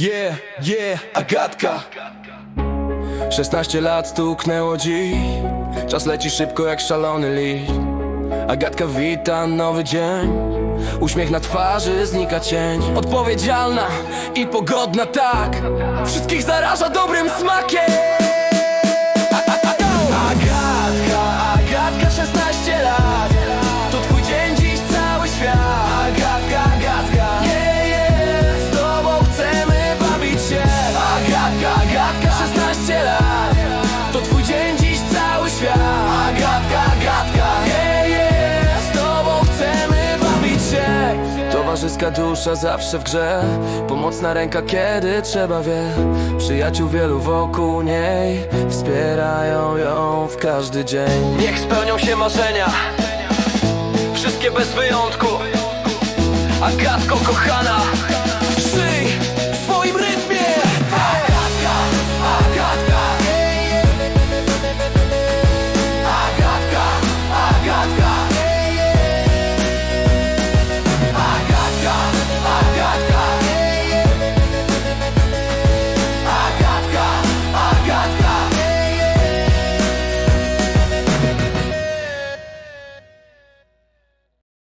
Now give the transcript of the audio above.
Yeah, yeah, Agatka 16 lat stuknęło dziś. Czas leci szybko jak szalony liść. Agatka wita nowy dzień. Uśmiech na twarzy, znika cień. Odpowiedzialna i pogodna tak. Wszystkich zaraża dobrym smakiem Agatka, Agatka 16 lat. To twój dzień dziś cały świat. Agatka, Agatka Yeah, yeah. Z tobą chcemy bawić się. Towarzyska dusza zawsze w grze. Pomocna ręka kiedy trzeba wie. Przyjaciół wielu wokół niej. Wspierają ją w każdy dzień. Niech spełnią się marzenia. Wszystkie bez wyjątku. Agatko kochana